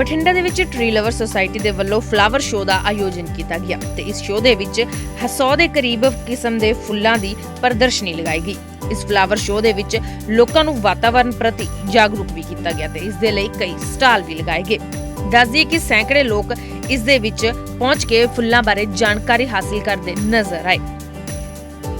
ਬਠਿੰਡਾ ਦੇ ਵਿੱਚ tree lover society ਦੇ ਵੱਲੋਂ ਫਲਾਵਰ ਸ਼ੋਅ ਦਾ ਆਯੋਜਨ ਕੀਤਾ ਗਿਆ ਤੇ ਇਸ ਸ਼ੋਅ ਦੇ ਵਿੱਚ 100 ਦੇ ਕਰੀਬ ਕਿਸਮ ਦੇ ਫੁੱਲਾਂ ਦੀ ਪ੍ਰਦਰਸ਼ਨੀ ਲਗਾਈ ਗਈ। ਇਸ ਫਲਾਵਰ ਸ਼ੋਅ ਦੇ ਵਿੱਚ ਲੋਕਾਂ ਨੂੰ ਵਾਤਾਵਰਣ ਪ੍ਰਤੀ ਜਾਗਰੂਕ ਵੀ ਕੀਤਾ ਗਿਆ ਤੇ ਇਸ ਦੇ ਲਈ ਕਈ ਸਟਾਲ ਵੀ ਲਗਾਏ ਗਏ। ਦੱਸਦੀ ਕਿ ਸੈਂਕੜੇ ਲੋਕ ਇਸ ਦੇ ਵਿੱਚ ਪਹੁੰਚ ਕੇ ਫੁੱਲਾਂ ਬਾਰੇ ਜਾਣਕਾਰੀ ਹਾਸਲ ਕਰਦੇ ਨਜ਼ਰ ਆਏ।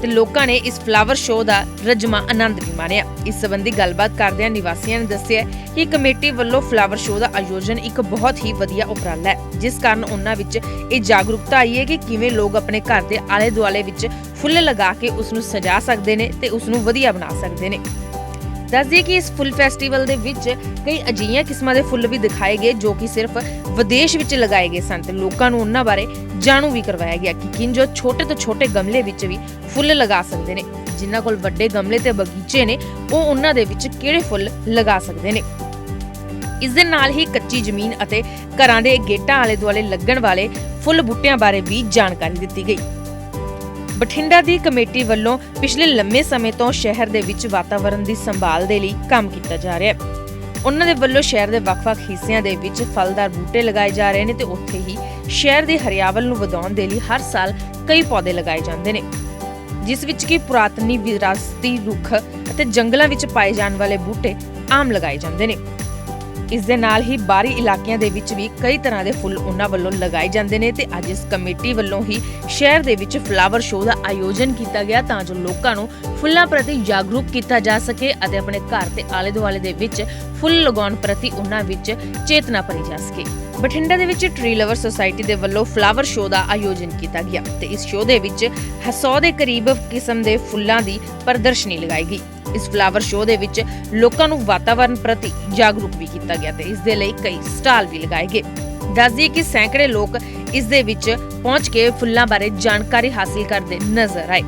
ਤੇ ਲੋਕਾਂ ਨੇ ਇਸ ਫਲਾਵਰ ਸ਼ੋਅ ਦਾ ਰਜਮਾ ਆਨੰਦ ਵੀ ਮਾਣਿਆ। ਇਸ ਸੰਬੰਧੀ ਗੱਲਬਾਤ ਕਰਦਿਆਂ ਨਿਵਾਸੀਆਂ ਨੇ ਦੱਸਿਆ ਕਿ ਕਮੇਟੀ ਵੱਲੋਂ ਫਲਾਵਰ ਸ਼ੋਅ ਦਾ ਆਯੋਜਨ ਇੱਕ ਬਹੁਤ ਹੀ ਵਧੀਆ ਉਪਰਾਲਾ ਹੈ, ਜਿਸ ਕਾਰਨ ਉਹਨਾਂ ਵਿੱਚ ਇਹ ਜਾਗਰੂਕਤਾ ਆਈ ਹੈ ਕਿ ਕਿਵੇਂ ਲੋਕ ਆਪਣੇ ਘਰ ਦੇ ਆਲੇ ਦੁਆਲੇ ਵਿੱਚ ਫੁੱਲ ਲਗਾ ਕੇ ਉਸ ਨੂੰ ਸਜਾ ਸਕਦੇ ਨੇ ਤੇ ਉਸ ਨੂੰ ਵਧੀਆ ਬਣਾ ਸਕਦੇ ਨੇ। ਦੱਸ ਕਿ ਇਸ ਫੁੱਲ ਫੈਸਟੀਵਲ ਦੇ ਵਿੱਚ ਕਈ ਅਜਿਹੀਆਂ ਕਿਸਮਾਂ ਦੇ ਫੁੱਲ ਵੀ ਦਿਖਾਏ ਗਏ ਜੋ ਕਿ ਸਿਰਫ ਵਿਦੇਸ਼ ਵਿੱਚ ਲਗਾਏ ਗਏ ਸਨ ਤੇ ਲੋਕਾਂ ਨੂੰ ਉਹਨਾਂ ਬਾਰੇ ਜਾਣੂ ਵੀ ਕਰਵਾਇਆ ਗਿਆ ਕਿ ਕਿੰਜੋ ਛੋਟੇ ਤੋਂ ਛੋਟੇ ਗਮਲੇ ਵਿੱਚ ਵੀ ਫੁੱਲ ਲਗਾ ਸਕਦੇ ਨੇ। ਜਿਨ੍ਹਾਂ ਕੋਲ ਵੱਡੇ ਗਮਲੇ ਤੇ ਬਗੀਚੇ ਨੇ, ਉਹ ਉਹਨਾਂ ਦੇ ਵਿੱਚ ਕਿਹੜੇ ਫੁੱਲ ਲਗਾ ਸਕਦੇ ਨੇ? ਇਸ ਦੇ ਨਾਲ ਹੀ ਕੱਚੀ ਜ਼ਮੀਨ ਅਤੇ ਘਰਾਂ ਦੇ ਗੇਟਾਂ ਆਲੇ ਦੁਆਲੇ ਲੱਗਣ ਵਾਲੇ ਫੁੱਲ ਬੂਟਿਆਂ ਬਾਰੇ ਵੀ ਜਾਣਕਾਰੀ ਦਿੱਤੀ ਗਈ। ਬਠਿੰਡਾ ਦੀ ਕਮੇਟੀ ਵੱਲੋਂ ਪਿਛਲੇ ਲੰਮੇ ਸਮੇਂ ਤੋਂ ਸ਼ਹਿਰ ਦੇ ਵਿੱਚ ਵਾਤਾਵਰਣ ਦੀ ਸੰਭਾਲ ਦੇ ਲਈ ਕੰਮ ਕੀਤਾ ਜਾ ਰਿਹਾ ਹੈ। ਉਹਨਾਂ ਦੇ ਵੱਲੋਂ ਸ਼ਹਿਰ ਦੇ ਵੱਖ-ਵੱਖ ਹਿੱਸਿਆਂ ਦੇ ਵਿੱਚ ਫਲਦਾਰ ਬੂਟੇ ਲਗਾਏ ਜਾ ਰਹੇ ਨੇ ਤੇ ਉੱਥੇ ਹੀ ਸ਼ਹਿਰ ਦੇ ਹਰਿਆਵਲ ਨੂੰ ਵਧਾਉਣ ਦੇ ਲਈ ਹਰ ਸਾਲ ਕਈ ਪੌਦੇ ਲਗਾਏ ਜਾਂਦੇ ਨੇ। ਜਿਸ ਵਿੱਚ ਕਿ ਪੁਰਾਤਨੀ ਵਿਰਾਸਤੀ ਰੁੱਖ ਅਤੇ ਜੰਗਲਾਂ ਵਿੱਚ ਪਾਏ ਜਾਣ ਵਾਲੇ ਬੂਟੇ ਆਮ ਲਗਾਏ ਜਾਂਦੇ ਨੇ। ਇਸ ਦੇ ਨਾਲ ਹੀ ਬਾਹਰੀ ਇਲਾਕਿਆਂ ਦੇ ਵਿੱਚ ਵੀ ਕਈ ਤਰ੍ਹਾਂ ਦੇ ਫੁੱਲ ਉਹਨਾਂ ਵੱਲੋਂ ਲਗਾਏ ਜਾਂਦੇ ਨੇ ਤੇ ਅੱਜ ਇਸ ਕਮੇਟੀ ਵੱਲੋਂ ਹੀ ਸ਼ਹਿਰ ਦੇ ਵਿੱਚ ਫਲਾਵਰ ਸ਼ੋਅ ਦਾ ਆਯੋਜਨ ਕੀਤਾ ਗਿਆ ਤਾਂ ਜੋ ਲੋਕਾਂ ਨੂੰ ਫੁੱਲਾਂ ਪ੍ਰਤੀ ਜਾਗਰੂਕ ਕੀਤਾ ਜਾ ਸਕੇ ਅਤੇ ਆਪਣੇ ਘਰ ਤੇ ਆਲੇ ਦੁਆਲੇ ਦੇ ਵਿੱਚ ਫੁੱਲ ਲਗਾਉਣ ਪ੍ਰਤੀ ਉਹਨਾਂ ਵਿੱਚ ਚੇਤਨਾ ਭਰੀ ਜਾ ਸਕੇ। ਬਠਿੰਡਾ ਦੇ ਵਿੱਚ ਟ੍ਰੀ ਲਵਰ ਸੁਸਾਇਟੀ ਦੇ ਵੱਲੋਂ ਫਲਾਵਰ ਸ਼ੋਅ ਦਾ ਆਯੋਜਨ ਕੀਤਾ ਗਿਆ ਤੇ ਇਸ ਸ਼ੋਅ ਦੇ ਵਿੱਚ 100 ਦੇ ਕਰੀਬ ਕਿਸਮ ਦੇ ਫੁੱਲਾਂ ਦੀ ਪ੍ਰਦਰਸ਼ਨੀ ਲਗਾਈ ਗਈ। ਇਸ ਫਲਾਵਰ ਸ਼ੋਅ ਦੇ ਵਿੱਚ ਲੋਕਾਂ ਨੂੰ ਵਾਤਾਵਰਣ ਪ੍ਰਤੀ ਜਾਗਰੂਕ ਵੀ ਕੀਤਾ ਗਿਆ ਤੇ ਇਸ ਦੇ ਲਈ ਕਈ ਸਟਾਲ ਵੀ ਲਗਾਏ ਗਏ। ਦੱਸਦੀ ਕਿ ਸੈਂਕੜੇ ਲੋਕ ਇਸ ਦੇ ਵਿੱਚ ਪਹੁੰਚ ਕੇ ਫੁੱਲਾਂ ਬਾਰੇ ਜਾਣਕਾਰੀ ਹਾਸਲ ਕਰਦੇ ਨਜ਼ਰ ਆਏ।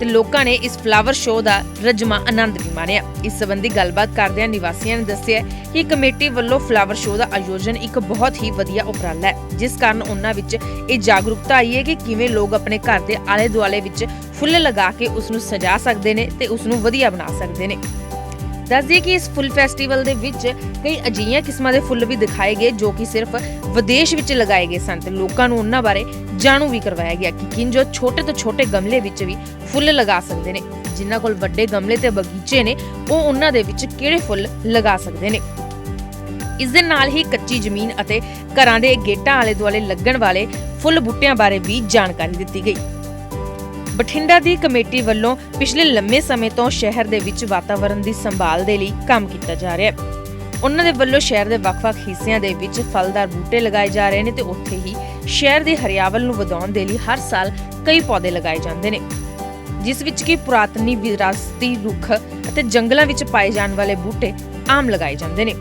ਤੇ ਲੋਕਾਂ ਨੇ ਇਸ ਫਲਾਵਰ ਸ਼ੋਅ ਦਾ ਰਜਮਾ ਆਨੰਦ ਵੀ ਮਾਣਿਆ। ਇਸ ਸੰਬੰਧੀ ਗੱਲਬਾਤ ਕਰਦਿਆਂ ਨਿਵਾਸੀਆਂ ਨੇ ਦੱਸਿਆ ਕਿ ਕਮੇਟੀ ਵੱਲੋਂ ਫਲਾਵਰ ਸ਼ੋਅ ਦਾ ਆਯੋਜਨ ਇੱਕ ਬਹੁਤ ਹੀ ਵਧੀਆ ਉਪਰਾਲਾ ਹੈ। ਜਿਸ ਕਾਰਨ ਉਹਨਾਂ ਵਿੱਚ ਇਹ ਜਾਗਰੂਕਤਾ ਆਈ ਹੈ ਕਿ ਕਿਵੇਂ ਲੋਕ ਆਪਣੇ ਘਰ ਦੇ ਆਲੇ ਦੁਆਲੇ ਵਿੱਚ ਫੁੱਲ ਲਗਾ ਕੇ ਉਸ ਨੂੰ ਸਜਾ ਸਕਦੇ ਨੇ ਤੇ ਉਸ ਨੂੰ ਵਧੀਆ ਬਣਾ ਸਕਦੇ ਨੇ। ਦੱਸ ਦਈਏ ਕਿ ਇਸ ਫੁੱਲ ਫੈਸਟੀਵਲ ਦੇ ਵਿੱਚ ਕਈ ਅਜਿਹੀਆਂ ਕਿਸਮਾਂ ਦੇ ਫੁੱਲ ਵੀ ਦਿਖਾਏ ਗਏ ਜੋ ਕਿ ਸਿਰਫ ਵਿਦੇਸ਼ ਵਿੱਚ ਲਗਾਏ ਗਏ ਸਨ ਤੇ ਲੋਕਾਂ ਨੂੰ ਉਹਨਾਂ ਬਾਰੇ ਜਾਣੂ ਵੀ ਕਰਵਾਇਆ ਗਿਆ ਕਿ ਕਿੰਜੋ ਛੋਟੇ ਤੋਂ ਛੋਟੇ ਗਮਲੇ ਵਿੱਚ ਵੀ ਫੁੱਲ ਲਗਾ ਸਕਦੇ ਨੇ। ਜਿਨ੍ਹਾਂ ਕੋਲ ਵੱਡੇ ਗਮਲੇ ਤੇ ਬਗੀਚੇ ਨੇ, ਉਹ ਉਹਨਾਂ ਦੇ ਵਿੱਚ ਕਿਹੜੇ ਫੁੱਲ ਲਗਾ ਸਕਦੇ ਨੇ? ਇਸ ਦੇ ਨਾਲ ਹੀ ਕੱਚੀ ਜ਼ਮੀਨ ਅਤੇ ਘਰਾਂ ਦੇ ਗੇਟਾਂ ਆਲੇ ਦੁਆਲੇ ਲੱਗਣ ਵਾਲੇ ਫੁੱਲ ਬੂਟਿਆਂ ਬਾਰੇ ਵੀ ਜਾਣਕਾਰੀ ਦਿੱਤੀ ਗਈ। ਬਠਿੰਡਾ ਦੀ ਕਮੇਟੀ ਵੱਲੋਂ ਪਿਛਲੇ ਲੰਮੇ ਸਮੇਂ ਤੋਂ ਸ਼ਹਿਰ ਦੇ ਵਿੱਚ ਵਾਤਾਵਰਣ ਦੀ ਸੰਭਾਲ ਦੇ ਲਈ ਕੰਮ ਕੀਤਾ ਜਾ ਰਿਹਾ ਹੈ। ਉਹਨਾਂ ਦੇ ਵੱਲੋਂ ਸ਼ਹਿਰ ਦੇ ਵੱਖ-ਵੱਖ ਹਿੱਸਿਆਂ ਦੇ ਵਿੱਚ ਫਲਦਾਰ ਬੂਟੇ ਲਗਾਏ ਜਾ ਰਹੇ ਨੇ ਤੇ ਉੱਥੇ ਹੀ ਸ਼ਹਿਰ ਦੇ ਹਰਿਆਵਲ ਨੂੰ ਵਧਾਉਣ ਦੇ ਲਈ ਹਰ ਸਾਲ ਕਈ ਪੌਦੇ ਲਗਾਏ ਜਾਂਦੇ ਨੇ, ਜਿਸ ਵਿੱਚ ਕਿ ਪੁਰਾਤਨੀ ਵਿਰਾਸਤੀ ਰੁੱਖ ਅਤੇ ਜੰਗਲਾਂ ਵਿੱਚ ਪਾਏ ਜਾਣ ਵਾਲੇ ਬੂਟੇ ਆਮ ਲਗਾਏ ਜਾਂਦੇ ਨੇ।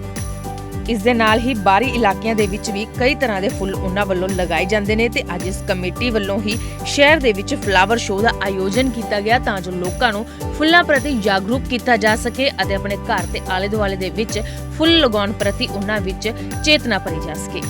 ਇਸ ਦੇ ਨਾਲ ਹੀ ਬਾਹਰੀ ਇਲਾਕਿਆਂ ਦੇ ਵਿੱਚ ਵੀ ਕਈ ਤਰ੍ਹਾਂ ਦੇ ਫੁੱਲ ਉਹਨਾਂ ਵੱਲੋਂ ਲਗਾਏ ਜਾਂਦੇ ਨੇ ਤੇ ਅੱਜ ਇਸ ਕਮੇਟੀ ਵੱਲੋਂ ਹੀ ਸ਼ਹਿਰ ਦੇ ਵਿੱਚ ਫਲਾਵਰ ਸ਼ੋਅ ਦਾ ਆਯੋਜਨ ਕੀਤਾ ਗਿਆ ਤਾਂ ਜੋ ਲੋਕਾਂ ਨੂੰ ਫੁੱਲਾਂ ਪ੍ਰਤੀ ਜਾਗਰੂਕ ਕੀਤਾ ਜਾ ਸਕੇ ਅਤੇ ਆਪਣੇ ਘਰ ਤੇ ਆਲੇ ਦੁਆਲੇ ਦੇ ਵਿੱਚ ਫੁੱਲ ਲਗਾਉਣ ਪ੍ਰਤੀ ਉਹਨਾਂ ਵਿੱਚ ਚੇਤਨਾ ਭਰੀ ਜਾ ਸਕੇ।